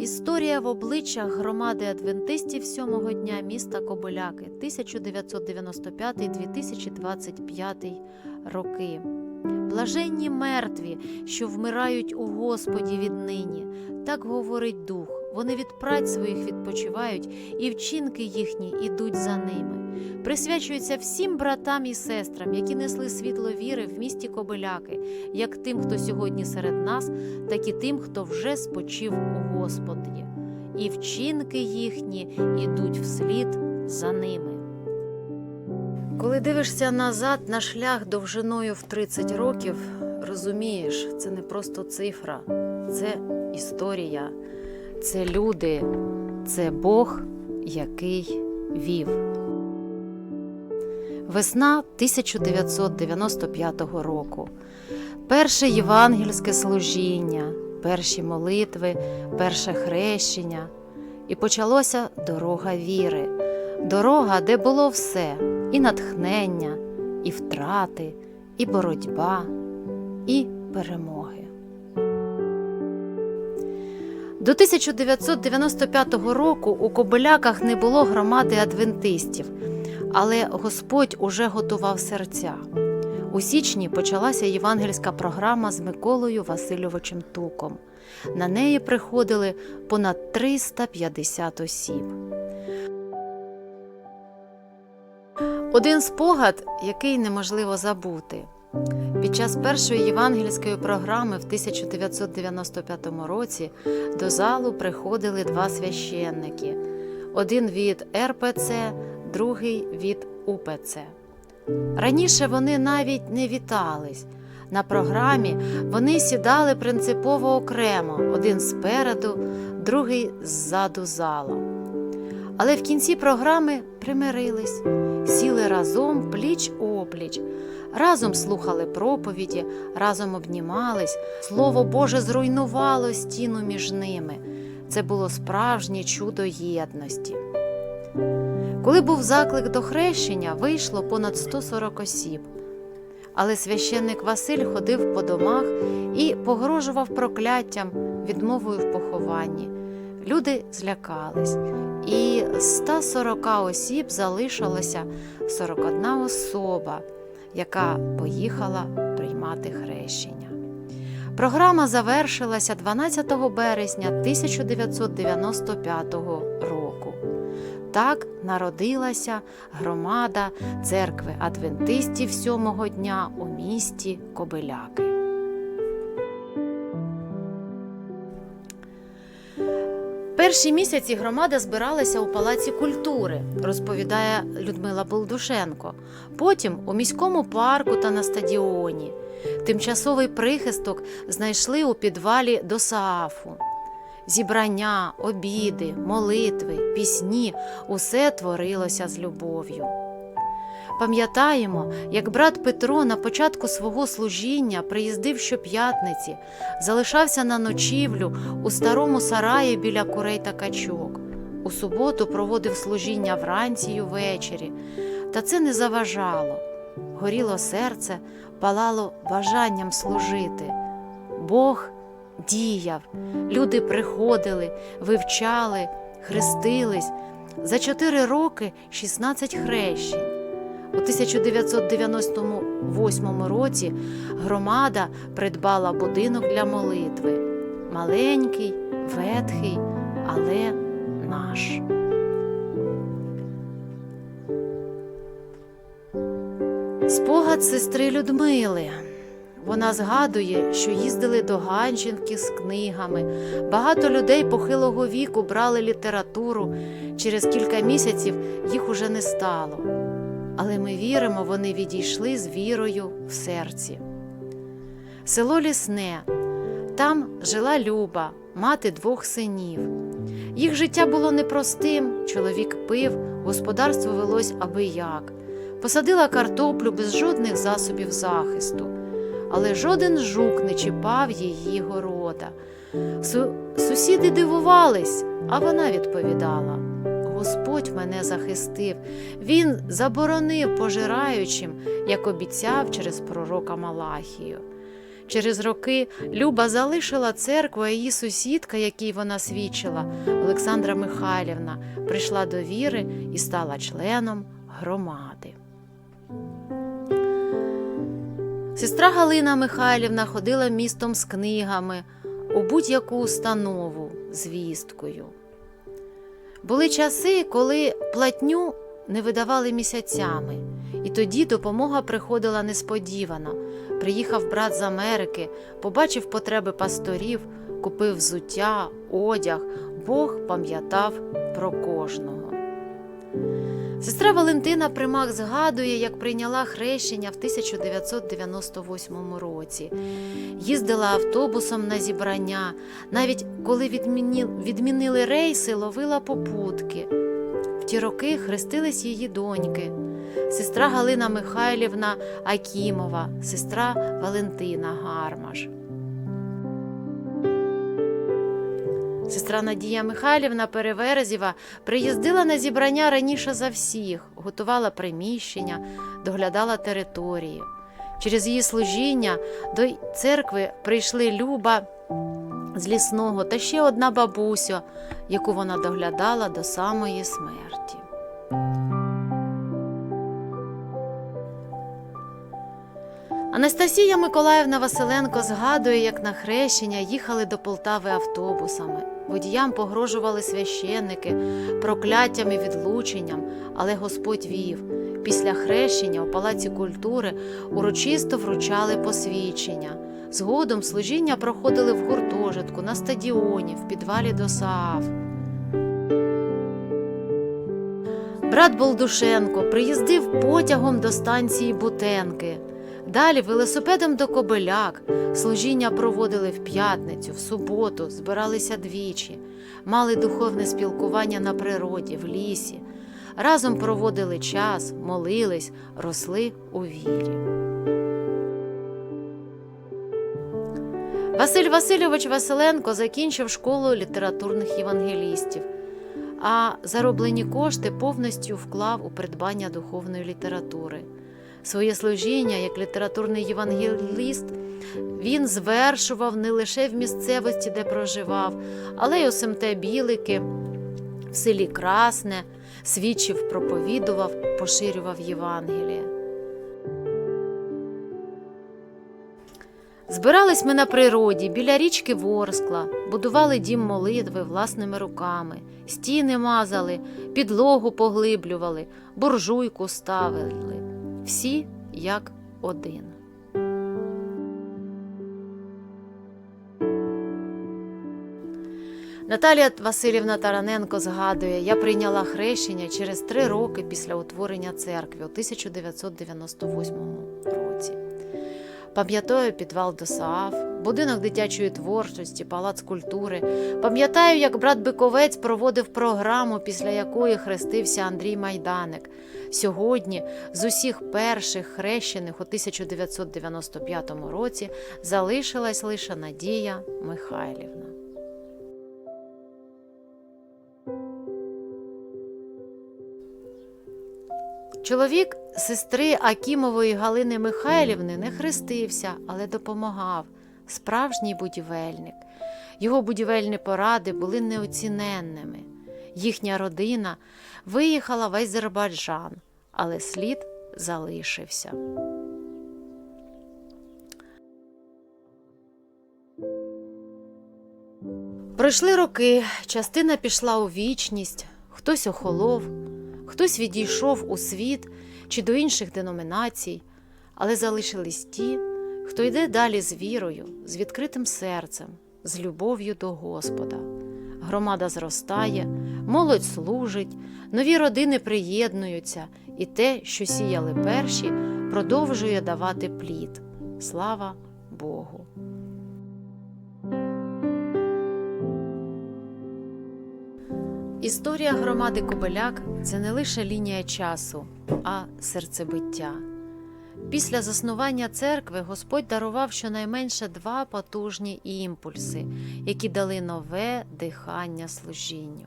Історія в обличчях громади адвентистів сьомого дня міста Кобиляки 1995-2025 роки. Блаженні мертві, що вмирають у Господі віднині. Так говорить дух. Вони від праць своїх відпочивають, і вчинки їхні ідуть за ними. Присвячується всім братам і сестрам, які несли світло віри в місті Кобиляки, як тим, хто сьогодні серед нас, так і тим, хто вже спочив у Господі, і вчинки їхні ідуть вслід за ними. Коли дивишся назад на шлях довжиною в 30 років, розумієш, це не просто цифра, це історія, це люди, це Бог, який вів. Весна 1995 року. Перше євангельське служіння, перші молитви, перше хрещення. І почалося дорога віри, дорога, де було все: і натхнення, і втрати, і боротьба, і перемоги. До 1995 року у Кобиляках не було громади адвентистів, але Господь уже готував серця. У січні почалася євангельська програма з Миколою Васильовичем Туком. На неї приходили понад 350 осіб. Один спогад, який неможливо забути. Під час першої євангельської програми в 1995 році до залу приходили два священники: один від РПЦ, другий від УПЦ. Раніше вони навіть не вітались. На програмі вони сідали принципово окремо, один спереду, другий ззаду зала. Але в кінці програми примирились, сіли разом пліч опліч, разом слухали проповіді, разом обнімались. Слово Боже зруйнувало стіну між ними. Це було справжнє чудо єдності. Коли був заклик до хрещення, вийшло понад 140 осіб. Але священник Василь ходив по домах і погрожував прокляттям, відмовою в похованні. Люди злякались, і з 140 осіб залишилася 41 особа, яка поїхала приймати хрещення. Програма завершилася 12 березня 1995 року. Так народилася громада церкви адвентистів сьомого дня у місті Кобиляки. Перші місяці громада збиралася у палаці культури, розповідає Людмила Болдушенко. Потім у міському парку та на стадіоні. Тимчасовий прихисток знайшли у підвалі до Саафу. Зібрання, обіди, молитви, пісні усе творилося з любов'ю. Пам'ятаємо, як брат Петро на початку свого служіння приїздив щоп'ятниці, залишався на ночівлю у старому сараї біля курей та качок. У суботу проводив служіння вранці й увечері, та це не заважало. Горіло серце, палало бажанням служити. Бог діяв, люди приходили, вивчали, хрестились. За чотири роки 16 хрещень. У 1998 році громада придбала будинок для молитви. Маленький, ветхий, але наш. Спогад сестри Людмили. Вона згадує, що їздили до Ганченки з книгами. Багато людей похилого віку брали літературу. Через кілька місяців їх уже не стало. Але ми віримо, вони відійшли з вірою в серці. Село Лісне. Там жила Люба, мати двох синів. Їх життя було непростим. Чоловік пив, господарство велось аби як. Посадила картоплю без жодних засобів захисту але жоден жук не чіпав її города. Су- Сусіди дивувались, а вона відповідала: Господь мене захистив, Він заборонив пожираючим, як обіцяв через пророка Малахію. Через роки Люба залишила церкву, а її сусідка, якій вона свідчила, Олександра Михайлівна, прийшла до віри і стала членом громади. Сестра Галина Михайлівна ходила містом з книгами у будь-яку установу з вісткою. Були часи, коли платню не видавали місяцями, і тоді допомога приходила несподівано. Приїхав брат з Америки, побачив потреби пасторів, купив взуття, одяг, Бог пам'ятав про кожного. Сестра Валентина Примак згадує, як прийняла хрещення в 1998 році. Їздила автобусом на зібрання, навіть коли відмінили рейси, ловила попутки. В ті роки хрестились її доньки. Сестра Галина Михайлівна Акімова, сестра Валентина Гармаш. Сестра Надія Михайлівна Переверзєва приїздила на зібрання раніше за всіх, готувала приміщення, доглядала території. Через її служіння до церкви прийшли Люба з лісного та ще одна бабуся, яку вона доглядала до самої смерті. Анастасія Миколаївна Василенко згадує, як на хрещення їхали до Полтави автобусами. Водіям погрожували священники прокляттям і відлученням, але Господь вів. Після хрещення у Палаці культури урочисто вручали посвідчення. Згодом служіння проходили в гуртожитку, на стадіоні, в підвалі до СААФ. Брат Болдушенко приїздив потягом до станції Бутенки. Далі велосипедом до Кобиляк. Служіння проводили в п'ятницю, в суботу, збиралися двічі, мали духовне спілкування на природі, в лісі. Разом проводили час, молились, росли у вірі. Василь Васильович Василенко закінчив школу літературних євангелістів, а зароблені кошти повністю вклав у придбання духовної літератури. Своє служіння як літературний євангеліст він звершував не лише в місцевості, де проживав, але й у СМТ Білики, в селі Красне, свідчив, проповідував, поширював Євангеліє. Збирались ми на природі, біля річки Ворскла, будували дім молитви власними руками, стіни мазали, підлогу поглиблювали, буржуйку ставили. Всі як один. Наталія Васильівна Тараненко згадує, я прийняла хрещення через три роки після утворення церкви у 1998 році. Пам'ятаю підвал до СААФ, будинок дитячої творчості, палац культури. Пам'ятаю, як брат Биковець проводив програму, після якої хрестився Андрій Майданик. Сьогодні з усіх перших хрещених у 1995 році залишилась лише Надія Михайлівна. Чоловік сестри Акімової Галини Михайлівни не хрестився, але допомагав. Справжній будівельник. Його будівельні поради були неоціненними. Їхня родина виїхала в Азербайджан, але слід залишився. Пройшли роки, частина пішла у вічність, хтось охолов, хтось відійшов у світ чи до інших деномінацій, але залишились ті, хто йде далі з вірою, з відкритим серцем, з любов'ю до Господа. Громада зростає, молодь служить, нові родини приєднуються, і те, що сіяли перші, продовжує давати плід. Слава Богу! Історія громади Кобиляк це не лише лінія часу, а серцебиття. Після заснування церкви Господь дарував щонайменше два потужні імпульси, які дали нове дихання служінню.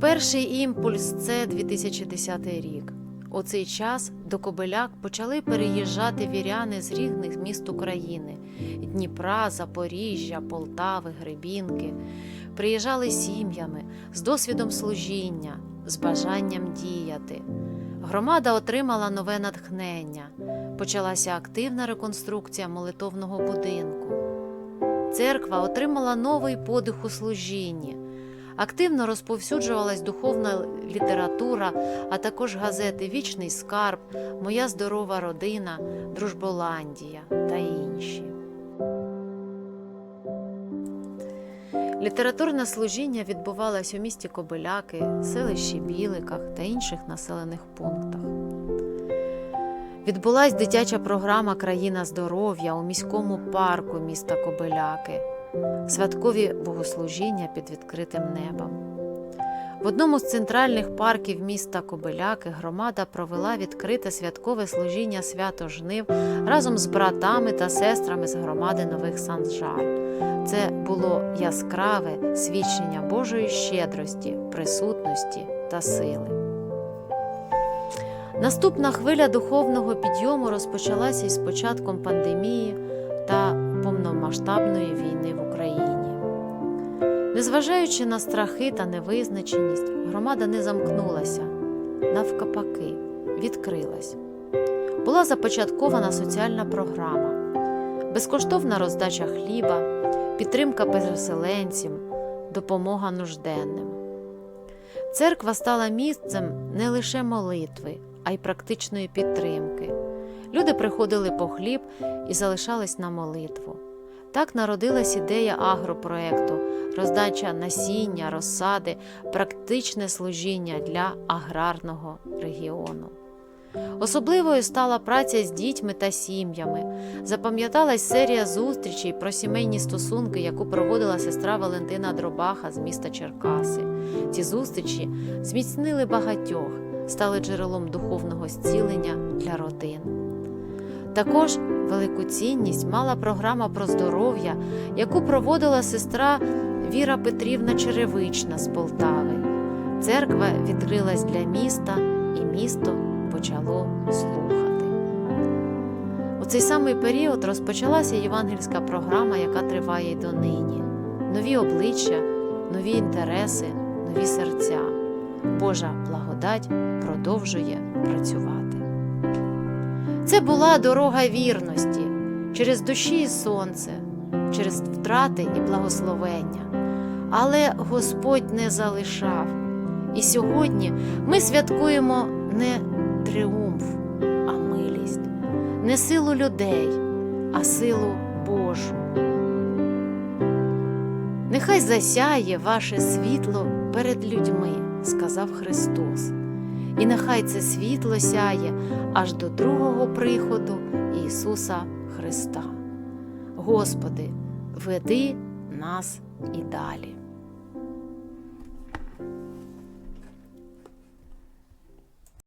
Перший імпульс це 2010 рік. У цей час до Кобиляк почали переїжджати віряни з різних міст України Дніпра, Запоріжжя, Полтави, Гребінки. Приїжджали сім'ями з досвідом служіння, з бажанням діяти. Громада отримала нове натхнення. Почалася активна реконструкція молитовного будинку. Церква отримала новий подих у служінні. Активно розповсюджувалась духовна література, а також газети Вічний скарб, Моя здорова родина, Дружболандія та інші. Літературне служіння відбувалось у місті Кобиляки, селищі Біликах та інших населених пунктах. Відбулась дитяча програма Країна здоров'я у міському парку міста Кобиляки, святкові богослужіння під відкритим небом. В одному з центральних парків міста Кобиляки громада провела відкрите святкове служіння свято жнив разом з братами та сестрами з громади Нових Санжар. Це було яскраве свідчення Божої щедрості, присутності та сили. Наступна хвиля духовного підйому розпочалася із початком пандемії та повномасштабної війни в Україні. Незважаючи на страхи та невизначеність, громада не замкнулася, навкапаки, відкрилась. Була започаткована соціальна програма, безкоштовна роздача хліба, підтримка переселенцям, допомога нужденним. Церква стала місцем не лише молитви, а й практичної підтримки. Люди приходили по хліб і залишались на молитву. Так народилась ідея агропроекту, роздача насіння, розсади, практичне служіння для аграрного регіону. Особливою стала праця з дітьми та сім'ями. Запам'яталась серія зустрічей про сімейні стосунки, яку проводила сестра Валентина Дробаха з міста Черкаси. Ці зустрічі зміцнили багатьох, стали джерелом духовного зцілення для родин. Також велику цінність мала програма про здоров'я, яку проводила сестра Віра Петрівна Черевична з Полтави. Церква відкрилась для міста, і місто почало слухати. У цей самий період розпочалася євангельська програма, яка триває й донині. Нові обличчя, нові інтереси, нові серця. Божа благодать продовжує працювати. Це була дорога вірності через душі і сонце, через втрати і благословення. Але Господь не залишав. І сьогодні ми святкуємо не тріумф, а милість, не силу людей, а силу Божу. Нехай засяє ваше світло перед людьми, сказав Христос. І нехай це світло сяє аж до другого приходу Ісуса Христа. Господи, веди нас і далі.